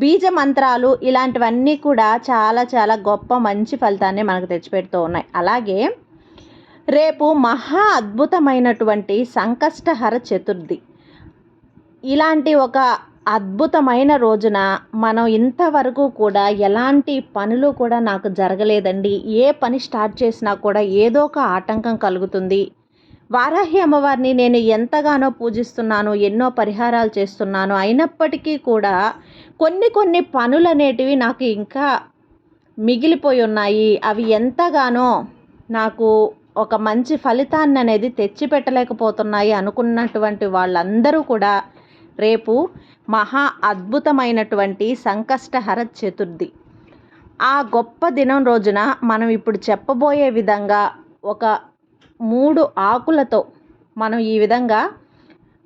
బీజ మంత్రాలు ఇలాంటివన్నీ కూడా చాలా చాలా గొప్ప మంచి ఫలితాన్ని మనకు తెచ్చిపెడుతూ ఉన్నాయి. అలాగే రేపు మహా అద్భుతమైనటువంటి సంకష్టహర చతుర్థి. ఇలాంటి ఒక అద్భుతమైన రోజున మనం ఇంతవరకు కూడా ఎలాంటి పనులు కూడా నాకు జరగలేదండి. ఏ పని స్టార్ట్ చేసినా కూడా ఏదో ఒక ఆటంకం కలుగుతుంది. వారాహి అమ్మవారిని నేను ఎంతగానో పూజిస్తున్నాను ఎన్నో పరిహారాలు చేస్తున్నాను. అయినప్పటికీ కూడా కొన్ని కొన్ని పనులు అనేటివి నాకు ఇంకా మిగిలిపోయి ఉన్నాయి. అవి ఎంతగానో నాకు ఒక మంచి ఫలితాన్ని అనేది తెచ్చిపెట్టలేకపోతున్నాయి అనుకున్నటువంటి వాళ్ళందరూ కూడా రేపు మహా అద్భుతమైనటువంటి సంకష్టహర చతుర్థి. ఆ గొప్ప దినం రోజున మనం ఇప్పుడు చెప్పబోయే విధంగా ఒక మూడు ఆకులతో మనం ఈ విధంగా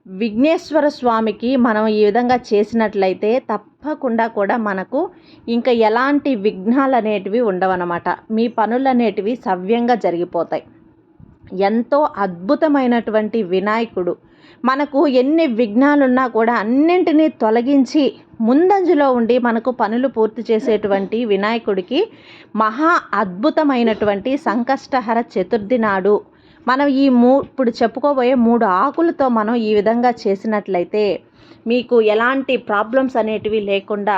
విఘ్నేశ్వర స్వామికి మనం ఈ విధంగా చేసినట్లయితే తప్పకుండా కూడా మనకు ఇంకా ఎలాంటి విఘ్నాలు అనేటివి ఉండవన్నమాట. మీ పనులు అనేటివి సవ్యంగా జరిగిపోతాయి. ఎంతో అద్భుతమైనటువంటి వినాయకుడు. మనకు ఎన్ని విఘ్నాలున్నా కూడా అన్నింటినీ తొలగించి ముందంజలో ఉండి మనకు పనులు పూర్తి చేసేటువంటి వినాయకుడికి మహా అద్భుతమైనటువంటి సంకష్టహర చతుర్థి నాడు మనం ఈ మూ ఇప్పుడు చెప్పుకోబోయే మూడు ఆకులతో మనం ఈ విధంగా చేసినట్లయితే మీకు ఎలాంటి ప్రాబ్లమ్స్ అనేటివి లేకుండా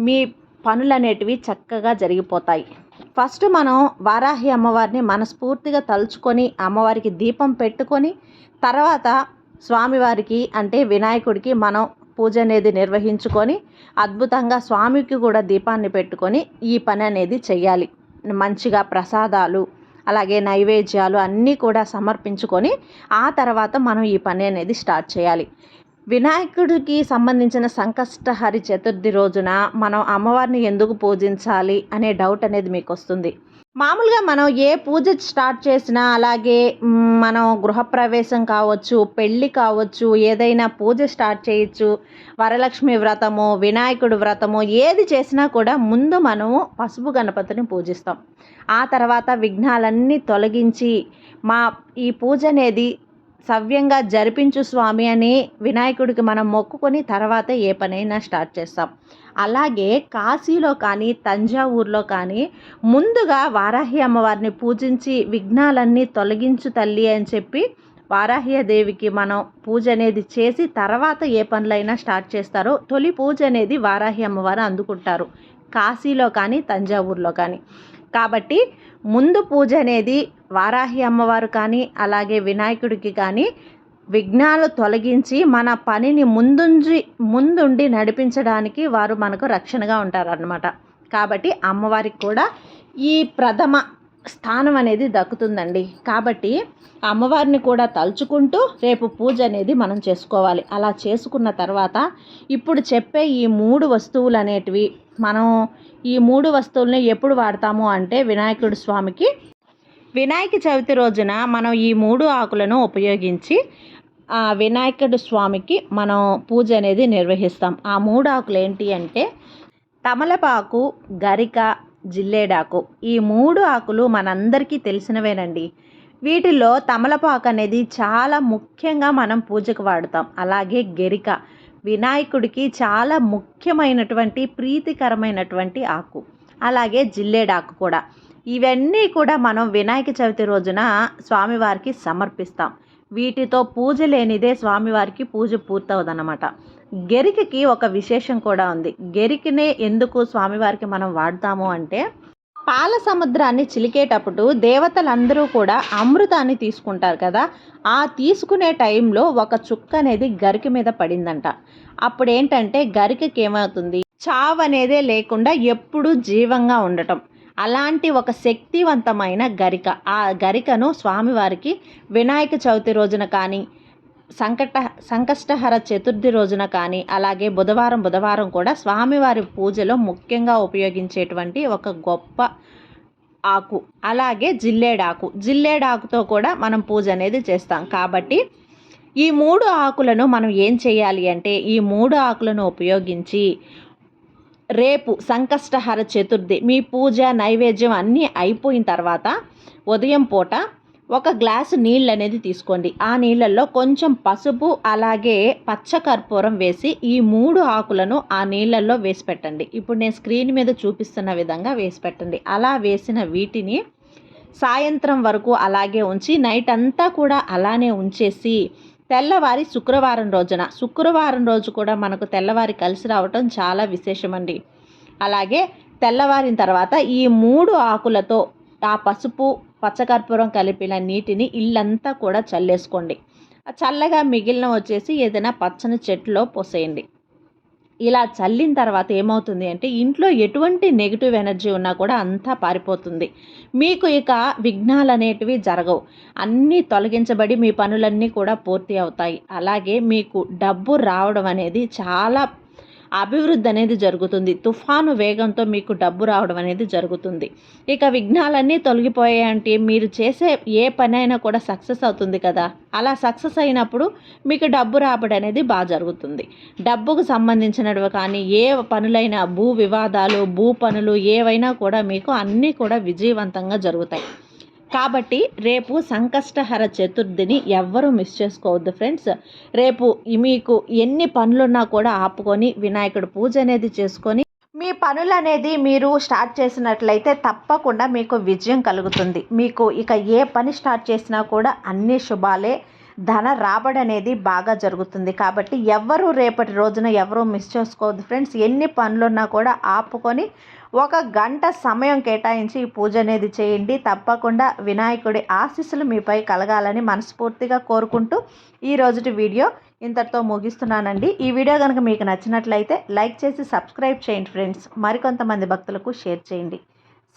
మీ పనులు అనేటివి చక్కగా జరిగిపోతాయి. ఫస్ట్ మనం వారాహి అమ్మవారిని మనస్ఫూర్తిగా తలుచుకొని అమ్మవారికి దీపం పెట్టుకొని తర్వాత స్వామివారికి అంటే వినాయకుడికి మనం పూజ అనేది నిర్వహించుకొని అద్భుతంగా స్వామికి కూడా దీపాన్ని పెట్టుకొని ఈ పని అనేది చెయ్యాలి మంచిగా ప్రసాదాలు అలాగే నైవేద్యాలు అన్నీ కూడా సమర్పించుకొని ఆ తర్వాత మనం ఈ పని అనేది స్టార్ట్ చేయాలి. వినాయకుడికి సంబంధించిన సంకష్టహరి చతుర్థి రోజున మనం అమ్మవారిని ఎందుకు పూజించాలి అనే డౌట్ అనేది మీకు వస్తుంది. మామూలుగా మనం ఏ పూజ స్టార్ట్ చేసినా అలాగే మనం గృహప్రవేశం కావచ్చు పెళ్ళి కావచ్చు ఏదైనా పూజ స్టార్ట్ చేయొచ్చు వరలక్ష్మి వ్రతము వినాయకుడు వ్రతము ఏది చేసినా కూడా ముందు మనము పసుపు గణపతిని పూజిస్తాం. ఆ తర్వాత విఘ్నాలన్నీ తొలగించి మా ఈ పూజ అనేది సవ్యంగా జరిపించు స్వామి అని వినాయకుడికి మనం మొక్కుకొని తర్వాత ఏ పనైనా స్టార్ట్ చేస్తాం. అలాగే కాశీలో కానీ తంజావూరులో కానీ ముందుగా వారాహి అమ్మవారిని పూజించి విఘ్నాలన్నీ తొలగించు తల్లి అని చెప్పి వారాహ్యదేవికి మనం పూజ అనేది చేసి తర్వాత ఏ పనులైనా స్టార్ట్ చేస్తారో తొలి పూజ అనేది వారాహి అమ్మవారు అందుకుంటారు. కాశీలో కానీ తంజావూరులో కానీ. కాబట్టి ముందు పూజ అనేది వారాహి అమ్మవారు కానీ అలాగే వినాయకుడికి కానీ విఘ్నాలు తొలగించి మన పనిని ముందుంచి ముందుండి నడిపించడానికి వారు మనకు రక్షణగా ఉంటారన్నమాట. కాబట్టి అమ్మవారికి కూడా ఈ ప్రథమ స్థానం అనేది దక్కుతుందండి. కాబట్టి అమ్మవారిని కూడా తలుచుకుంటూ రేపు పూజ అనేది మనం చేసుకోవాలి. అలా చేసుకున్న తర్వాత ఇప్పుడు చెప్పే ఈ మూడు వస్తువులు అనేటివి మనం ఈ మూడు వస్తువులని ఎప్పుడు వాడతాము అంటే వినాయకుడు స్వామికి. వినాయక చవితి రోజున మనం ఈ మూడు ఆకులను ఉపయోగించి ఆ స్వామికి మనం పూజ అనేది నిర్వహిస్తాం. ఆ మూడు ఆకులు ఏంటి అంటే తమలపాకు గరిక జిల్లేడాకు. ఈ మూడు ఆకులు మనందరికీ తెలిసినవేనండి. వీటిలో తమలపాకు అనేది చాలా ముఖ్యంగా మనం పూజకు వాడుతాం. అలాగే గెరిక వినాయకుడికి చాలా ముఖ్యమైనటువంటి ప్రీతికరమైనటువంటి ఆకు. అలాగే జిల్లేడాకు కూడా. ఇవన్నీ కూడా మనం వినాయక చవితి రోజున స్వామివారికి సమర్పిస్తాం. వీటితో పూజ లేనిదే స్వామివారికి పూజ పూర్తవదనమాట గెరికకి ఒక విశేషం కూడా ఉంది. గెరికినే ఎందుకు స్వామివారికి మనం వాడతాము అంటే పాల సముద్రాన్ని చిలికేటప్పుడు దేవతలందరూ కూడా అమృతాన్ని తీసుకుంటారు కదా ఆ తీసుకునే టైంలో ఒక చుక్క అనేది గరికి మీద పడిందంట. అప్పుడు ఏంటంటే గరికకి ఏమవుతుంది చావు అనేదే లేకుండా ఎప్పుడూ జీవంగా ఉండటం. అలాంటి ఒక శక్తివంతమైన గరిక. ఆ గరికను స్వామివారికి వినాయక చవితి రోజున కానీ సంకట సంకష్టహర చతుర్థి రోజున కానీ అలాగే బుధవారం బుధవారం కూడా స్వామివారి పూజలో ముఖ్యంగా ఉపయోగించేటువంటి ఒక గొప్ప ఆకు అలాగే జిల్లేడాకు. జిల్లేడాకుతో కూడా మనం పూజ అనేది చేస్తాం. కాబట్టి ఈ మూడు ఆకులను మనం ఏం చేయాలి అంటే ఈ మూడు ఆకులను ఉపయోగించి రేపు సంకష్టహర చతుర్థి. మీ పూజ నైవేద్యం అన్నీ అయిపోయిన తర్వాత ఉదయం పూట ఒక గ్లాసు నీళ్ళు అనేది తీసుకోండి. ఆ నీళ్ళల్లో కొంచెం పసుపు అలాగే పచ్చకర్పూరం వేసి ఈ మూడు ఆకులను ఆ నీళ్ళల్లో వేసి పెట్టండి. ఇప్పుడు నేను స్క్రీన్ మీద చూపిస్తున్న విధంగా వేసి పెట్టండి. అలా వేసిన వీటిని సాయంత్రం వరకు అలాగే ఉంచి నైట్ అంతా కూడా అలానే ఉంచేసి తెల్లవారి శుక్రవారం రోజున. శుక్రవారం రోజు కూడా మనకు తెల్లవారి కలిసి రావటం చాలా విశేషమండి. అలాగే తెల్లవారిన తర్వాత ఈ మూడు ఆకులతో ఆ పసుపు పచ్చకర్పూరం కలిపిన నీటిని ఇల్లంతా కూడా చల్లేసుకోండి. చల్లగా మిగిలిన వచ్చేసి ఏదైనా పచ్చని చెట్టులో పోసేయండి. ఇలా చల్లిన తర్వాత ఏమవుతుంది అంటే ఇంట్లో ఎటువంటి నెగిటివ్ ఎనర్జీ ఉన్నా కూడా అంతా పారిపోతుంది. మీకు ఇక విఘ్నాలు అనేటివి జరగవు. అన్నీ తొలగించబడి మీ పనులన్నీ కూడా పూర్తి అవుతాయి. అలాగే మీకు డబ్బు రావడం అనేది చాలా అభివృద్ధి అనేది జరుగుతుంది. తుఫాను వేగంతో మీకు డబ్బు రావడం అనేది జరుగుతుంది. ఇక విఘ్నాలన్నీ తొలగిపోయాయంటే మీరు చేసే ఏ పని అయినా కూడా సక్సెస్ అవుతుంది కదా? అలా సక్సెస్ అయినప్పుడు మీకు డబ్బు రాబడి అనేది బాగా జరుగుతుంది. డబ్బుకు సంబంధించినవి కానీ ఏ పనులైనా భూ వివాదాలు భూ పనులు ఏవైనా కూడా మీకు అన్నీ కూడా విజయవంతంగా జరుగుతాయి. కాబట్టి రేపు సంకష్టహర చతుర్థిని ఎవ్వరూ మిస్ చేసుకోవద్దు ఫ్రెండ్స్ రేపు మీకు ఎన్ని పనులున్నా కూడా ఆపుకొని వినాయకుడు పూజ అనేది చేసుకొని మీ పనులు అనేది మీరు స్టార్ట్ చేసినట్లయితే తప్పకుండా మీకు విజయం కలుగుతుంది. మీకు ఇక ఏ పని స్టార్ట్ చేసినా కూడా అన్ని శుభాలే. ధన రాబడి అనేది బాగా జరుగుతుంది. కాబట్టి ఎవరు రేపటి రోజున ఎవరు మిస్ చేసుకోవద్దు ఫ్రెండ్స్ ఎన్ని పనులున్నా కూడా ఆపుకొని ఒక గంట సమయం కేటాయించి ఈ పూజ అనేది చేయండి. తప్పకుండా వినాయకుడి ఆశీస్సులు మీపై కలగాలని మనస్ఫూర్తిగా కోరుకుంటూ ఈ రోజుటి వీడియో ఇంతటితో ముగిస్తున్నానండి. ఈ వీడియో కనుక మీకు నచ్చినట్లయితే లైక్ చేసి సబ్స్క్రైబ్ చేయండి ఫ్రెండ్స్ మరికొంతమంది భక్తులకు షేర్ చేయండి.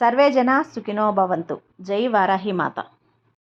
సర్వేజన సుఖినో భవంతు. జై వారాహి మాత.